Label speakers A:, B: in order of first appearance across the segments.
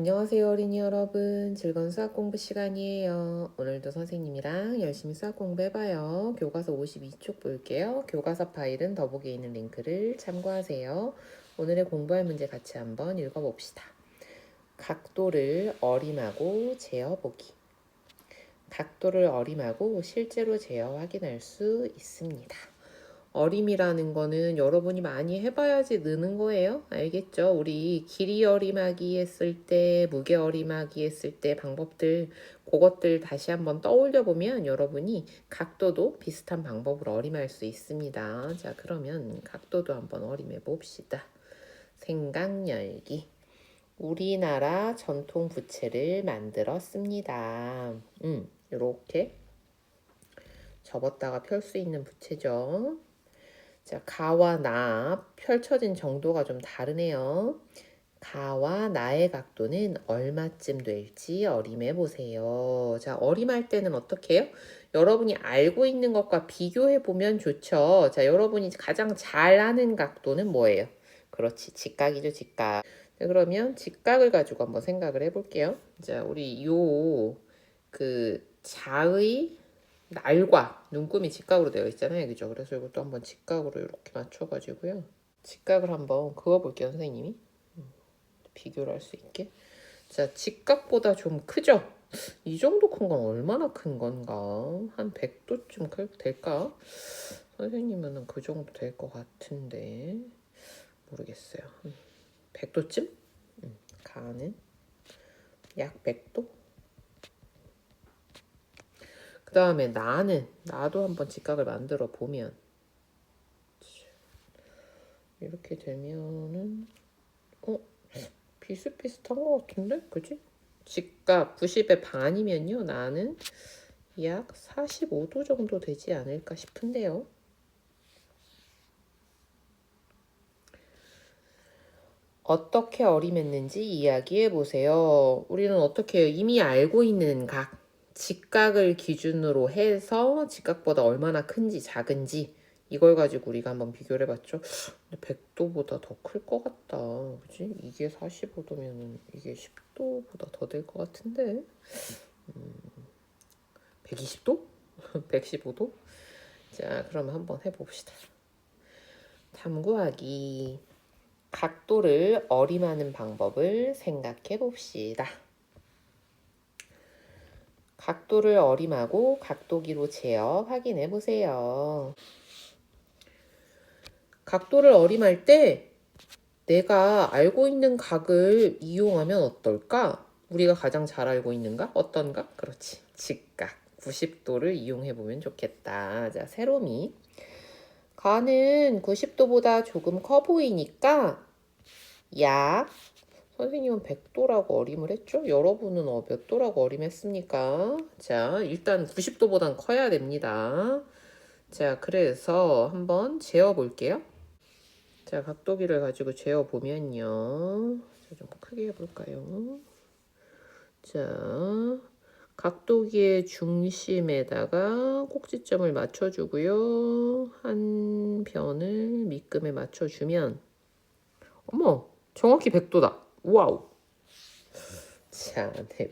A: 안녕하세요 어린이 여러분. 즐거운 수학 공부 시간이에요. 오늘도 선생님이랑 열심히 수학 공부해봐요. 교과서 52쪽 볼게요. 교과서 파일은 더보기에 있는 링크를 참고하세요. 오늘의 공부할 문제 같이 한번 읽어봅시다. 각도를 어림하고 재어보기. 각도를 어림하고 실제로 재어 확인할 수 있습니다 어림이라는 거는 여러분이 많이 해봐야지 느는 거예요. 알겠죠? 우리 길이 어림하기 했을 때, 무게 어림하기 했을 때 방법들, 그것들 다시 한번 떠올려 보면 여러분이 각도도 비슷한 방법으로 어림할 수 있습니다. 자, 그러면 각도도 한번 어림해 봅시다. 생각 열기. 우리나라 전통 부채를 만들었습니다. 음, 이렇게 접었다가 펼 수 있는 부채죠. 자, 가와 나 펼쳐진 정도가 좀 다르네요. 가와 나의 각도는 얼마쯤 될지 어림해 보세요. 자, 어림할 때는 어떻게 해요? 여러분이 알고 있는 것과 비교해 보면 좋죠. 자, 여러분이 가장 잘 아는 각도는 뭐예요? 그렇지, 직각이죠, 직각. 자, 그러면 직각을 가지고 한번 생각을 해볼게요. 자, 우리 요 그 자의 날과 눈금이 직각으로 되어 있잖아요. 그죠? 그래서 이것도 한번 직각으로 이렇게 맞춰가지고요. 직각을 한번 그어볼게요, 선생님이. 음, 비교를 할 수 있게. 자, 직각보다 좀 크죠? 이 정도 큰 건 얼마나 큰 건가? 한 100도쯤 클- 될까? 선생님은 그 정도 될 것 같은데 모르겠어요. 100도쯤? 음, 가는 약 100도? 그 다음에 나는 나도 한번 직각을 만들어 보면 이렇게 되면은 어 비슷비슷한 것 같은데 그지? 직각 90의 반이면요 나는 약 45도 정도 되지 않을까 싶은데요. 어떻게 어림했는지 이야기해 보세요. 우리는 어떻게? 이미 알고 있는 각, 직각을 기준으로 해서 직각보다 얼마나 큰지 작은지 이걸 가지고 우리가 한번 비교를 해봤죠. 근데 100도보다 더 클 것 같다. 그지? 이게 45도면 이게 10도보다 더 될 것 같은데. 음, 120도? 115도? 자, 그럼 한번 해봅시다. 탐구하기. 각도를 어림하는 방법을 생각해 봅시다. 각도를 어림하고 각도기로 재어 확인해 보세요. 각도를 어림할 때 내가 알고 있는 각을 이용하면 어떨까? 우리가 가장 잘 알고 있는가? 어떤 각? 그렇지. 직각. 90도를 이용해 보면 좋겠다. 자, 세로미. 가는 90도보다 조금 커 보이니까 약 선생님은 100도라고 어림을 했죠? 여러분은 어, 몇 도라고 어림했습니까? 자, 일단 90도보단 커야 됩니다. 자, 그래서 한번 재어 볼게요. 자, 각도기를 가지고 재어 보면요. 자, 좀 크게 해볼까요? 자, 각도기의 중심에다가 꼭지점을 맞춰주고요. 한 변을 밑금에 맞춰주면 어머, 정확히 100도다. 와우. 자, 네,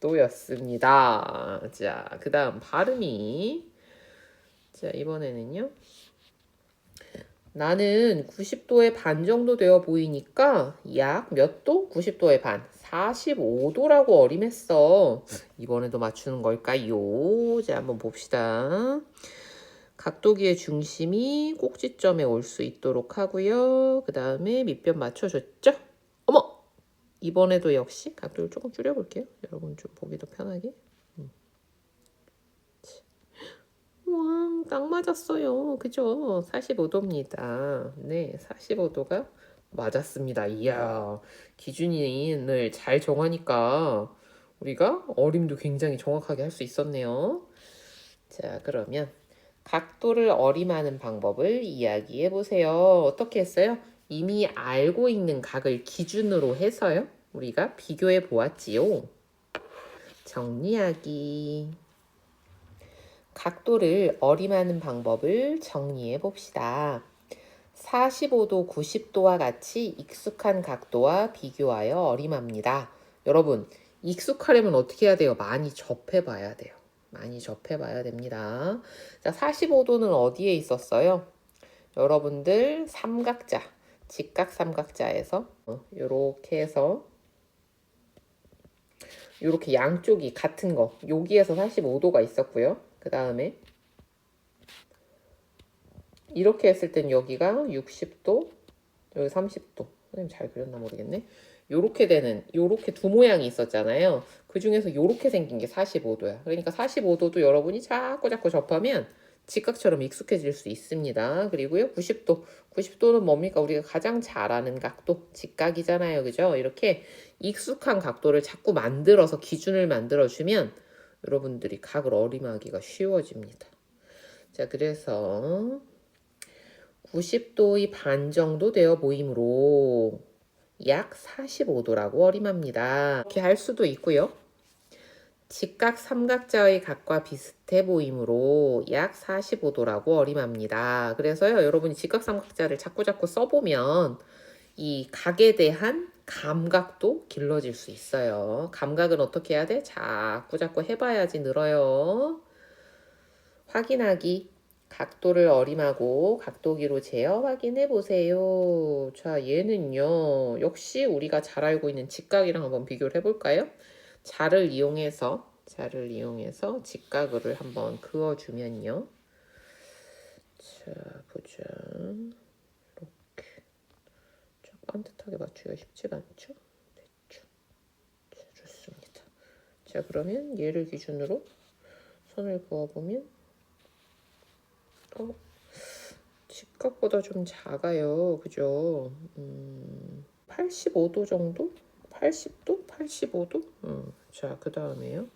A: 100도였습니다. 자, 그 다음 발음이. 자, 이번에는요. 나는 90도의 반 정도 되어 보이니까 약 몇 도? 90도의 반. 45도라고 어림했어. 이번에도 맞추는 걸까요? 자, 한번 봅시다. 각도기의 중심이 꼭지점에 올 수 있도록 하고요. 그 다음에 밑변 맞춰줬죠? 이번에도 역시 각도를 조금 줄여볼게요. 여러분 좀 보기도 편하게. 음. 와, 딱 맞았어요. 그죠? 45도입니다. 네, 45도가 맞았습니다. 이야, 기준인을 잘 정하니까 우리가 어림도 굉장히 정확하게 할 수 있었네요. 자, 그러면 각도를 어림하는 방법을 이야기해 보세요. 어떻게 했어요? 이미 알고 있는 각을 기준으로 해서요. 우리가 비교해 보았지요. 정리하기. 각도를 어림하는 방법을 정리해 봅시다. 45도, 90도와 같이 익숙한 각도와 비교하여 어림합니다. 여러분 익숙하려면 어떻게 해야 돼요? 많이 접해 봐야 돼요. 많이 접해 봐야 됩니다. 자, 45도는 어디에 있었어요? 여러분들 삼각자, 직각 삼각자에서 어, 이렇게 해서 이렇게 양쪽이 같은 거 여기에서 45도가 있었고요. 그 다음에 이렇게 했을 땐 여기가 60도, 여기 30도. 선생님 잘 그렸나 모르겠네. 요렇게 되는 요렇게 두 모양이 있었잖아요. 그 중에서 요렇게 생긴 게 45도야. 그러니까 45도도 여러분이 자꾸 자꾸 접하면 직각처럼 익숙해질 수 있습니다. 그리고요 90도. 90도는 뭡니까? 우리가 가장 잘 아는 각도 직각이잖아요. 그죠? 이렇게 익숙한 각도를 자꾸 만들어서 기준을 만들어 주면 여러분들이 각을 어림하기가 쉬워집니다. 자, 그래서 90도의 반 정도 되어 보이므로 약 45도라고 어림합니다. 이렇게 할 수도 있고요. 직각 삼각자의 각과 비슷해 보이므로 약 45도라고 어림합니다. 그래서요, 여러분이 직각 삼각자를 자꾸자꾸 써보면 이 각에 대한 감각도 길러질 수 있어요. 감각은 어떻게 해야 돼? 자꾸자꾸 해봐야지 늘어요. 확인하기. 각도를 어림하고 각도기로 재어 확인해 보세요. 자, 얘는요. 역시 우리가 잘 알고 있는 직각이랑 한번 비교를 해볼까요? 자를 이용해서 자를 이용해서 직각을 한번 그어주면요. 자, 보자. 이렇게 좀 반듯하게 맞추기가 쉽지가 않죠? 됐죠? 자, 좋습니다. 자, 그러면 얘를 기준으로 선을 그어보면 어, 직각보다 좀 작아요. 그죠? 음, 85도 정도? 80도? 85도? 음, 자, 그 다음에요.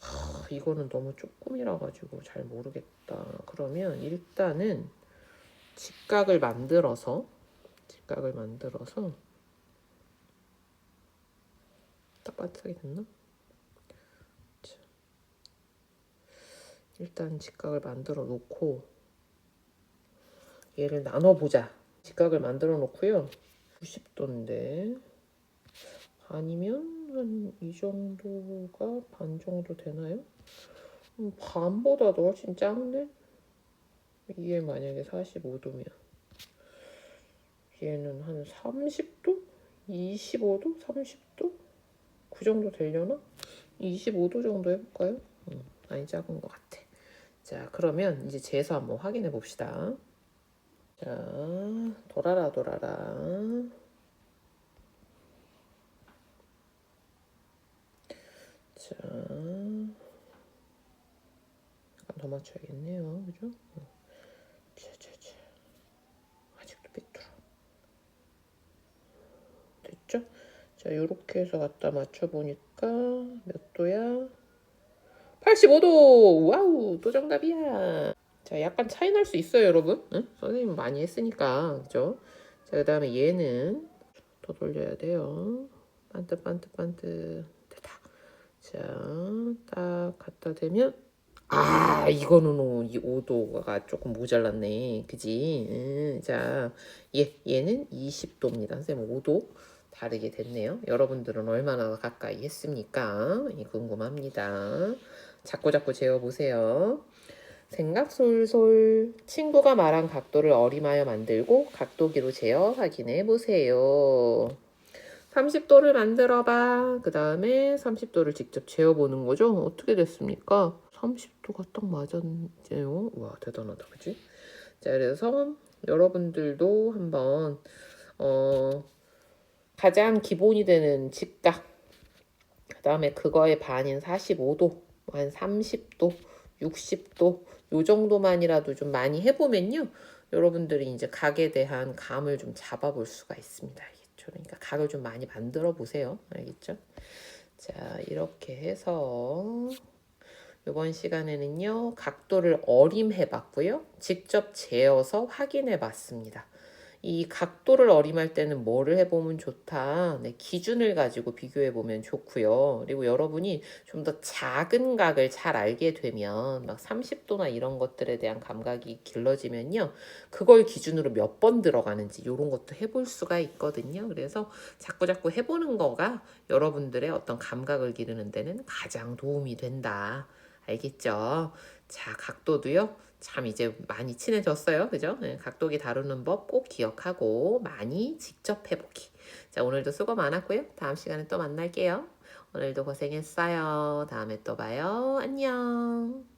A: 하, 이거는 너무 조금이라 가지고 잘 모르겠다. 그러면 일단은 직각을 만들어서 직각을 만들어서 딱 반짝이 됐나? 자, 일단 직각을 만들어 놓고 얘를 나눠보자. 직각을 만들어 놓고요. 90도인데 아니면 한 이 정도가 반 정도 되나요? 음, 반보다도 훨씬 작네? 이게 만약에 45도면 얘는 한 30도? 25도? 30도? 그 정도 되려나? 25도 정도 해볼까요? 음, 많이 작은 것 같아. 자, 그러면 이제 재서 한번 확인해 봅시다. 자, 돌아라, 돌아라. 자, 약간 더 맞춰야겠네요. 그죠? 어. 자, 자, 자. 아직도 삐뚤어. 됐죠? 자, 요렇게 해서 갖다 맞춰보니까 몇 도야? 85도! 와우! 또 정답이야. 자, 약간 차이 날 수 있어요, 여러분. 응? 선생님 많이 했으니까. 그죠? 자, 그 다음에 얘는 더 돌려야 돼요. 반듯, 반듯, 반듯. 자, 딱 갖다 대면 아, 이거는 오- 이 5도가 조금 모자랐네. 그지? 음, 자, 얘, 얘는 20도입니다. 선생님 5도 다르게 됐네요. 여러분들은 얼마나 가까이 했습니까? 이 궁금합니다. 자꾸 자꾸 재어보세요. 생각 솔솔 친구가 말한 각도를 어림하여 만들고 각도기로 재어 확인해 보세요. 30도를 만들어 봐. 그 다음에 30도를 직접 재어보는 거죠. 어떻게 됐습니까? 30도가 딱 맞았네요. 와 대단하다, 그지? 자, 그래서 여러분들도 한번 어 가장 기본이 되는 직각, 그 다음에 그거의 반인 45도, 한 30도, 60도 요 정도만이라도 좀 많이 해보면요. 여러분들이 이제 각에 대한 감을 좀 잡아볼 수가 있습니다. 알겠죠? 그러니까 각을 좀 많이 만들어 보세요. 알겠죠? 자, 이렇게 해서 이번 시간에는요, 각도를 어림해 봤고요. 직접 재어서 확인해 봤습니다. 이 각도를 어림할 때는 뭐를 해보면 좋다. 네, 기준을 가지고 비교해보면 좋고요. 그리고 여러분이 좀 더 작은 각을 잘 알게 되면 막 30도나 이런 것들에 대한 감각이 길러지면요. 그걸 기준으로 몇 번 들어가는지 이런 것도 해볼 수가 있거든요. 그래서 자꾸 자꾸 해보는 거가 여러분들의 어떤 감각을 기르는 데는 가장 도움이 된다. 알겠죠? 자, 각도도요. 참 이제 많이 친해졌어요. 그죠? 네, 각도기 다루는 법 꼭 기억하고 많이 직접 해보기. 자, 오늘도 수고 많았고요. 다음 시간에 또 만날게요. 오늘도 고생했어요. 다음에 또 봐요. 안녕.